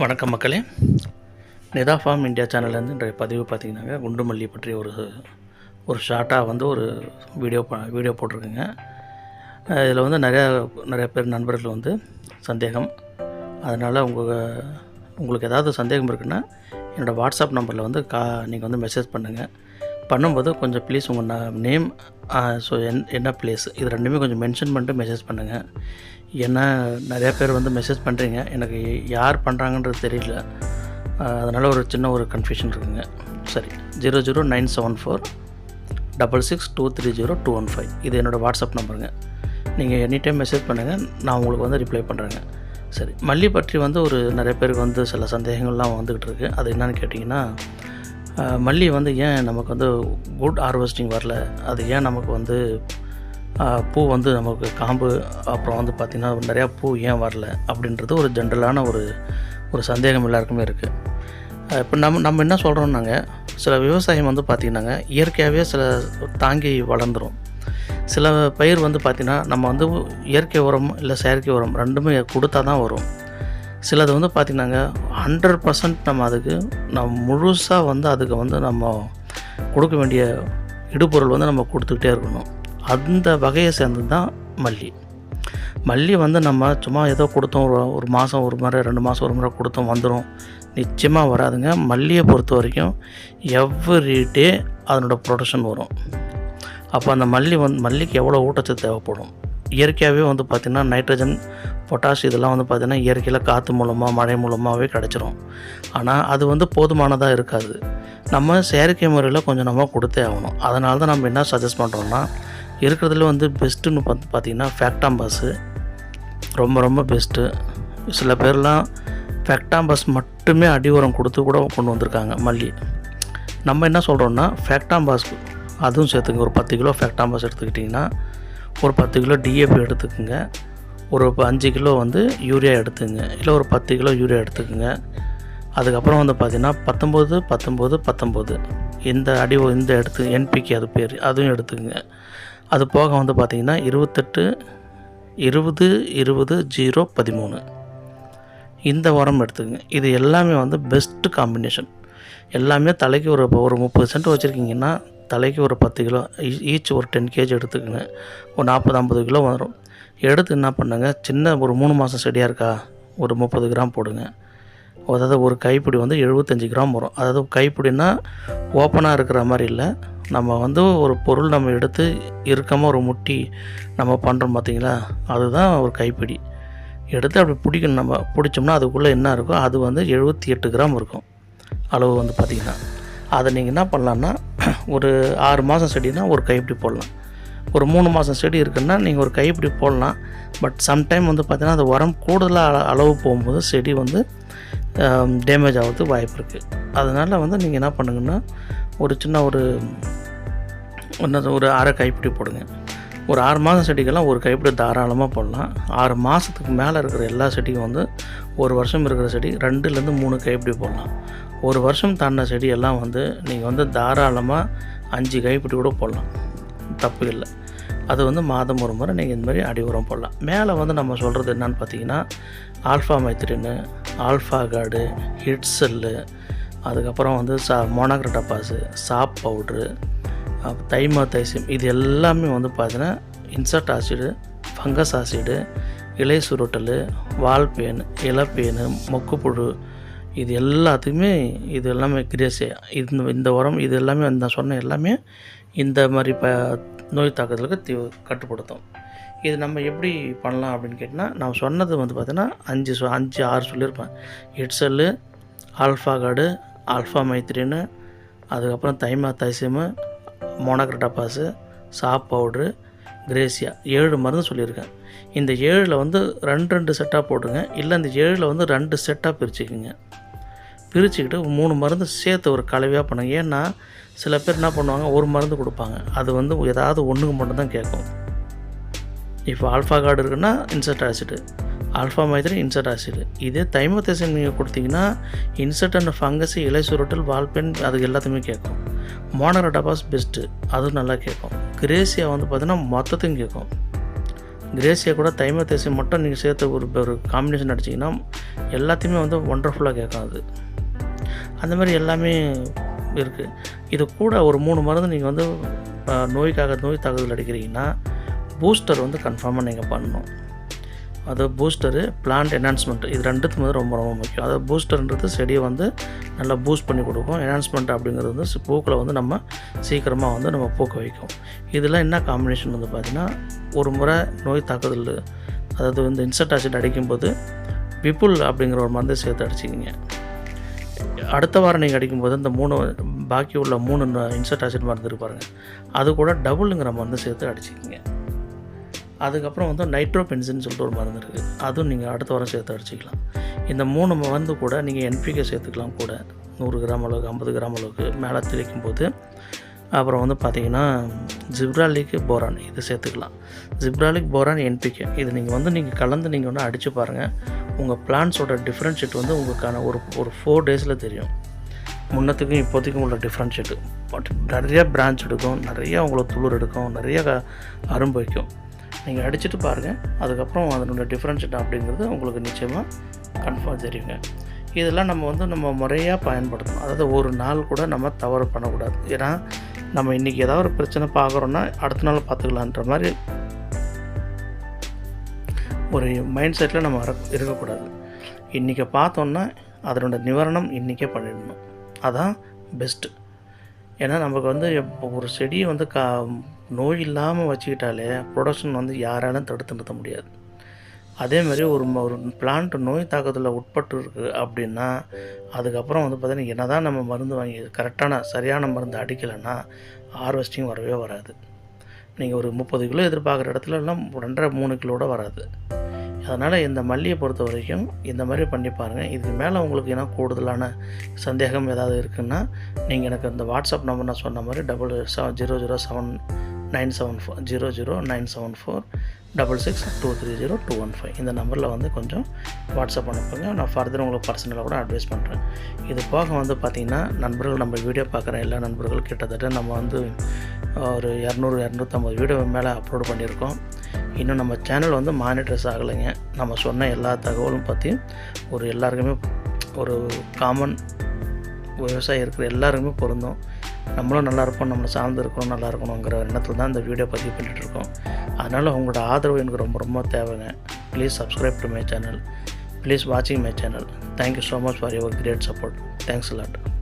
வணக்கம் மக்களே. Nita form India சேனல்லேருந்து இன்றைய பதிவு பார்த்தீங்கன்னாங்க குண்டு மல்லி பற்றி ஒரு ஒரு ஷார்ட்டாக வந்து ஒரு வீடியோ வீடியோ போட்டிருக்குங்க. இதில் வந்து நிறையா நிறைய பேர் நண்பர்கள் வந்து சந்தேகம். அதனால் உங்கள் உங்களுக்கு ஏதாவது சந்தேகம் இருக்குன்னா என்னோடய வாட்ஸ்அப் நம்பரில் வந்து கா நீங்கள் வந்து மெசேஜ் பண்ணுங்கள் பண்ணும்போது கொஞ்சம் ப்ளீஸ் உங்கள் நேம் ஸோ என் என்ன ப்ளேஸ் இது ரெண்டுமே கொஞ்சம் மென்ஷன் பண்ணிட்டு மெசேஜ் பண்ணுங்கள் ஏன்னா நிறையா பேர் வந்து மெசேஜ் பண்ணுறீங்க எனக்கு யார் பண்ணுறாங்கன்றது தெரியல. அதனால் ஒரு சின்ன ஒரு கன்ஃபியூஷன் இருக்குங்க. சரி zero zero nine seven four double six two three zero two one five இது என்னோடய வாட்ஸ்அப் நம்பருங்க நீங்கள் எனி டைம் மெசேஜ் பண்ணுங்கள் நான் உங்களுக்கு வந்து ரிப்ளை பண்ணுறேங்க சரி மல்லி பற்றி வந்து ஒரு நிறைய பேருக்கு வந்து சில சந்தேகங்கள்லாம் வந்துக்கிட்டு இருக்குது அது என்னென்னு கேட்டிங்கன்னா மல்லி வந்து ஏன் நமக்கு வந்து குட் ஹார்வெஸ்டிங் வரல? அது ஏன் நமக்கு வந்து பூ வந்து நமக்கு காம்பு அப்புறம் வந்து பார்த்திங்கன்னா நிறையா பூ ஏன் வரல? அப்படின்றது ஒரு ஜென்ரலான ஒரு ஒரு சந்தேகம் எல்லாருக்குமே இருக்குது இப்போ நம்ம நம்ம என்ன சொல்கிறோம்னாங்க சில விவசாயம் வந்து பார்த்திங்கன்னாங்க இயற்கையாகவே சில தாங்கி வளர்ந்துடும் சில பயிர் வந்து பார்த்திங்கன்னா நம்ம வந்து இயற்கை உரம் இல்லை செயற்கை உரம் ரெண்டுமே கொடுத்தா தான் வரும். சிலது வந்து பார்த்திங்கன்னாங்க ஹண்ட்ரட் பர்சன்ட் நம்ம அதுக்கு நம்ம முழுசாக வந்து அதுக்கு வந்து நம்ம கொடுக்க வேண்டிய இடுபொருள் வந்து நம்ம கொடுத்துக்கிட்டே இருக்கணும். அந்த வகையை சேர்ந்தது தான் மல்லி. மல்லி வந்து நம்ம சும்மா ஏதோ கொடுத்தோம் ஒரு ஒரு மாதம் ஒரு முறை ரெண்டு மாதம் ஒரு முறை கொடுத்தோம் வந்துடும் நிச்சயமாக வராதுங்க. மல்லியை பொறுத்த வரைக்கும் எவ்ரி டே அதனோட ப்ரொடக்ஷன் வரும். அப்போ அந்த மல்லி வந்து மல்லிக்கு எவ்வளோ ஊட்டச்சத்து தேவைப்படும்? இயற்கையாகவே வந்து பார்த்திங்கன்னா நைட்ரஜன் பொட்டாஷ் இதெல்லாம் வந்து பார்த்திங்கன்னா இயற்கையில் காற்று மூலமாக மழை மூலமாகவே கிடச்சிரும். ஆனால் அது வந்து போதுமானதாக இருக்காது. நம்ம செயற்கை முறையில் கொஞ்சம் நம்ம கொடுத்தே ஆகணும். அதனால தான் நம்ம என்ன சஜஸ்ட் பண்ணுறோன்னா இருக்கிறதுல வந்து பெஸ்ட்டுன்னு பார்த்து பார்த்திங்கன்னா ஃபேக்டாம்பாஸு ரொம்ப ரொம்ப பெஸ்ட்டு சில பேர்லாம் ஃபேக்டாம்பஸ் மட்டுமே அடி உரம் கொடுத்து கூட கொண்டு வந்திருக்காங்க மல்லி. நம்ம என்ன சொல்கிறோன்னா ஃபேக்டாம்பாஸ் அதுவும் சேர்த்துங்க. ஒரு பத்து கிலோ ஃபேக்டாம்பாஸ் எடுத்துக்கிட்டிங்கன்னா ஒரு பத்து கிலோ டிஏபி எடுத்துக்கோங்க. ஒரு அஞ்சு கிலோ வந்து யூரியா எடுத்துங்க இல்லை ஒரு பத்து கிலோ யூரியா எடுத்துக்கோங்க. அதுக்கப்புறம் வந்து பார்த்திங்கன்னா பத்தொம்போது பத்தொம்போது பத்தொம்போது. இந்த அடி இந்த எடுத்து என்பிக்கு அது பேர் அதுவும் எடுத்துக்கோங்க. அது போக வந்து பார்த்திங்கன்னா இருபத்தெட்டு இருபது இருபது ஜீரோ பதிமூணு. இந்த உரம் எடுத்துக்கங்க. இது எல்லாமே வந்து பெஸ்ட்டு காம்பினேஷன் எல்லாமே தலைக்கு ஒரு ஒரு முப்பது சென்ட் வச்சுருக்கீங்கன்னா தலைக்கு ஒரு பத்து கிலோ ஈச் ஒரு டென் கேஜி எடுத்துக்கங்க. ஒரு நாற்பது ஐம்பது கிலோ வரும். எடுத்து என்ன பண்ணுங்க சின்ன ஒரு மூணு மாதம் செடியாக இருக்கா ஒரு முப்பது கிராம் போடுங்க. அதாவது ஒரு கைப்பிடி வந்து எழுபத்தஞ்சி கிராம் வரும். அதாவது கைப்பிடினா ஓப்பனாக இருக்கிற மாதிரி இல்லை. நம்ம வந்து ஒரு பொருள் நம்ம எடுத்து இறுக்கமாக ஒரு முட்டி நம்ம பண்ணுறோம் பார்த்தீங்களா அதுதான் ஒரு கைப்பிடி. எடுத்து அப்படி பிடிக்கணும் நம்ம பிடிச்சோம்னா அதுக்குள்ளே என்ன இருக்கோ அது வந்து எழுபத்தி எட்டு கிராம் இருக்கும். அளவு வந்து பார்த்திங்கன்னா அதை நீங்கள் என்ன பண்ணலான்னா ஒரு ஆறு மாதம் செடினா ஒரு கைப்பிடி போடலாம். ஒரு மூணு மாதம் செடி இருக்குன்னா நீங்கள் ஒரு கைப்பிடி போடலாம். பட் சம்டைம் வந்து பார்த்திங்கன்னா அது உரம் கூடுதலாக அளவு போகும்போது செடி வந்து டேமேஜ் ஆகிறதுக்கு வாய்ப்பு இருக்குது அதனால் வந்து நீங்கள் என்ன பண்ணுங்கன்னா ஒரு சின்ன ஒரு என்னது ஒரு அரை கைப்பிடி போடுங்க. ஒரு ஆறு மாதம் செடிக்கெல்லாம் ஒரு கைப்பிடி தாராளமாக போடலாம். ஆறு மாதத்துக்கு மேலே இருக்கிற எல்லா செடியும் வந்து ஒரு வருஷம் இருக்கிற செடி ரெண்டுலேருந்து மூணு கைப்பிடி போடலாம். ஒரு வருஷம் தாண்டின செடி எல்லாம் வந்து நீங்கள் வந்து தாராளமாக அஞ்சு கைப்பிடி கூட போடலாம். தப்பு இல்லை. அது வந்து மாதம் ஒரு முறை நீங்கள் இந்த மாதிரி அடி உரம் போடலாம். மேலே வந்து நம்ம சொல்கிறது என்னன்னு பார்த்தீங்கன்னா ஆல்ஃபா மைத்திரின்னு ஆல்ஃபா கார்டு ஹிட் செல்லு அதுக்கப்புறம் வந்து சா மோனோக்ரட்டப்பாஸு சாப் பவுட்ரு தைமா தைசியம் இது எல்லாமே வந்து பார்த்தீங்கன்னா இன்சர்ட் ஆசிடு ஃபங்கஸ் ஆசிடு இலை சுருட்டல் வால்பேன் இலப்பேன் மொக்குப்புழு இது எல்லாத்துக்குமே இது எல்லாமே கிரேசியா இந்த இந்த உரம் இது எல்லாமே நான் சொன்ன எல்லாமே இந்த மாதிரி ப நோய் தாக்குதலுக்கு தீ கட்டுப்படுத்தும். இது நம்ம எப்படி பண்ணலாம் அப்படின்னு கேட்டால் நான் சொன்னது வந்து பார்த்தீங்கன்னா அஞ்சு சொ- அஞ்சு ஆறு சொல்லியிருப்பேன். ஹெட்செல்லு ஆல்ஃபா கார்டு ஆல்ஃபா மைத்ரின்னு அதுக்கப்புறம் தைமா தைசியமு மோனோக்ரட்டாபாஸு சாப் பவுட்ரு கிரேசியா ஏழு மருந்து சொல்லியிருக்கேன். இந்த ஏழில் வந்து ரெண்டு ரெண்டு செட்டாக போட்டுங்க. இல்லை இந்த ஏழில் வந்து ரெண்டு செட்டாக பிரிச்சுக்குங்க. பிரிச்சுக்கிட்டு மூணு மருந்து சேர்த்து ஒரு கலவையாக பண்ணுங்க. ஏன்னா சில பேர் என்ன பண்ணுவாங்க ஒரு மருந்து கொடுப்பாங்க. அது வந்து ஏதாவது ஒன்றுக்கு மட்டும் தான் கேட்கும். இப்போ ஆல்ஃபா கார்டு இருக்குன்னா இன்சர்ட் ஆசிடு ஆல்ஃபா மைத்ரி இன்சர்ட் ஆசிடு இதே தைமத்தேசன் நீங்கள் கொடுத்தீங்கன்னா இன்சர்ட் அண்ட் ஃபங்கஸ் இலை சுருட்டல் வால்பென் அது எல்லாத்தையுமே கேட்கும். மோனரடபாஸ் பெஸ்ட்டு அதுவும் நல்லா கேட்கும். கிரேசியா வந்து பார்த்தீங்கன்னா மொத்தத்தையும் கேட்கும். கிரேசியா கூட தைமத்தேசி மட்டும் நீங்கள் சேர்த்து ஒரு ஒரு காம்பினேஷன் அடிச்சிங்கன்னா எல்லாத்தையுமே வந்து ஒண்டர்ஃபுல்லாக கேட்கும் அது. அந்த மாதிரி எல்லாமே இருக்குது இது கூட ஒரு மூணு மருந்து நீங்கள் வந்து நோய்க்காக நோய் தாக்குதல் அடிக்கிறீங்கன்னா பூஸ்டர் வந்து கன்ஃபார்மாக நீங்கள் பண்ணணும். அது பூஸ்டரு பிளான்ட் என்ஹான்ஸ்மெண்ட் இது ரெண்டுத்துக்கும் வந்து ரொம்ப ரொம்ப முக்கியம். அதாவது பூஸ்டர்ன்றது செடியை வந்து நல்லா பூஸ்ட் பண்ணி கொடுக்கும். என்ஹான்ஸ்மெண்ட் அப்படிங்கிறது வந்து பூக்களை வந்து நம்ம சீக்கிரமாக வந்து நம்ம பூக்க வைக்கும். இதெல்லாம் என்ன காம்பினேஷன் வந்து பார்த்திங்கன்னா ஒரு முறை நோய் தாக்குதல் அதாவது வந்து இன்செக்ட் ஆசிட் அடிக்கும்போது விப்புல் அப்படிங்கிற ஒரு மருந்தை சேர்த்து அடிச்சிக்கிங்க. அடுத்த வாரம் நீங்கள் அடிக்கும்போது இந்த மூணு பாக்கி உள்ள மூணு இன்சர்ட் ஆசிட் மருந்து இருப்பாருங்க அது கூட டபுளுங்கிற மருந்து சேர்த்து அடிச்சிக்கிங்க. அதுக்கப்புறம் வந்து நைட்ரோபென்சின்னு சொல்லிட்டு ஒரு மருந்து இருக்குது அதுவும் நீங்கள் அடுத்த வாரம் சேர்த்து அடிச்சிக்கலாம். இந்த மூணு மருந்து கூட நீங்கள் என்பிகே சேர்த்துக்கலாம் கூட. நூறு கிராம் அளவுக்கு ஐம்பது கிராம் அளவுக்கு மேலே தெளிக்கும் போது அப்புறம் வந்து பார்த்தீங்கன்னா ஜிப்ராலிக் போரான் இது சேர்த்துக்கலாம். ஜிப்ராலிக் போரான் என்பிகே இது நீங்கள் வந்து நீங்கள் கலந்து நீங்கள் வந்து அடித்து பாருங்கள் உங்கள் பிளான்ஸோட டிஃப்ரென்ஷியேட் வந்து உங்களுக்கான ஒரு ஒரு ஃபோர் டேஸில் தெரியும். முன்னத்துக்கும் இப்போதைக்கும் உள்ள டிஃப்ரென்ஷியேட்டு பட் நிறையா பிரான்ச் எடுக்கும் நிறையா உங்களை துளிர் எடுக்கும் நிறையா க- அரும்பு வைக்கும். நீங்கள் அடிச்சுட்டு பாருங்கள் அதுக்கப்புறம் அதனுடைய டிஃப்ரென்ஷியேட் அப்படிங்கிறது உங்களுக்கு நிச்சயமாக கன்ஃபார்ம் தெரியுங்க. இதெல்லாம் நம்ம வந்து நம்ம முறையாக பயன்படுத்தணும். அதாவது ஒரு நாள் கூட நம்ம தவறு பண்ணக்கூடாது. ஏன்னா நம்ம இன்றைக்கி ஏதாவது ஒரு பிரச்சனை பார்க்குறோன்னா அடுத்த நாள் பார்த்துக்கலான்ற மாதிரி ஒரு மைண்ட் செட்டில் நம்ம வர இருக்கக்கூடாது. இன்றைக்கி பார்த்தோன்னா அதனோட நிவாரணம் இன்றைக்கே பண்ணிடணும். அதான் பெஸ்ட்டு ஏன்னா நமக்கு வந்து இப்போ ஒரு செடியை வந்து கா நோய் இல்லாமல் வச்சுக்கிட்டாலே ப்ரொடக்ஷன் வந்து யாராலும் தடுத்து நிறுத்த முடியாது. அதே மாதிரி ஒரு ம- ஒரு பிளான்ட் நோய் தாக்கத்தில் உட்பட்டு இருக்குது அப்படின்னா அதுக்கப்புறம் வந்து பார்த்திங்கன்னா என்ன தான் நம்ம மருந்து வாங்கி கரெக்டான சரியான மருந்து அடிக்கலைன்னா ஹார்வெஸ்டிங் வரவே வராது. நீங்கள் ஒரு முப்பது கிலோ எதிர்பார்க்குற இடத்துல எல்லாம் ரெண்டரை மூணு கிலோட வராது. அதனால் இந்த மல்லியை பொறுத்த வரைக்கும் இந்த மாதிரி பண்ணி பாருங்கள் இதுக்கு மேலே உங்களுக்கு ஏன்னா கூடுதலான சந்தேகம் ஏதாவது இருக்குன்னா நீங்கள் எனக்கு இந்த வாட்ஸ்அப் நம்பர் நான் சொன்ன மாதிரி double seven zero zero seven nine seven four zero zero nine seven four double six two three zero two one five இந்த நம்பரில் வந்து கொஞ்சம் வாட்ஸ்அப் அனுப்புங்க. நான் ஃபர்தர் உங்களுக்கு பர்சனலாக கூட அட்வைஸ் பண்ணுறேன் இது போக வந்து பார்த்திங்கன்னா நண்பர்கள் நம்ம வீடியோ பார்க்குற எல்லா நண்பர்கள் கிட்டத்தட்ட நம்ம வந்து ஒரு இரநூறு இரநூத்தம்பது வீடியோ மேலே அப்லோட் பண்ணியிருக்கோம். இன்னும் நம்ம சேனல் வந்து மானிட்டர்ஸ் ஆகலைங்க. நம்ம சொன்ன எல்லா தகவலும் பற்றி ஒரு எல்லாருக்குமே ஒரு காமன் விவசாயி இருக்கிற எல்லாருக்குமே பொருந்தும். நம்மளும் நல்லா இருப்போம் நம்மளை சார்ந்து இருக்கணும் நல்லா இருக்கணுங்கிற எண்ணத்தில் தான் இந்த வீடியோ பதிவு பண்ணிட்டு இருக்கோம் அதனால் உங்களோட ஆதரவு எனக்கு ரொம்ப ரொம்ப தேவைங்க. Please subscribe to my channel please வாட்சிங் my channel thank you so much for your great support thanks lot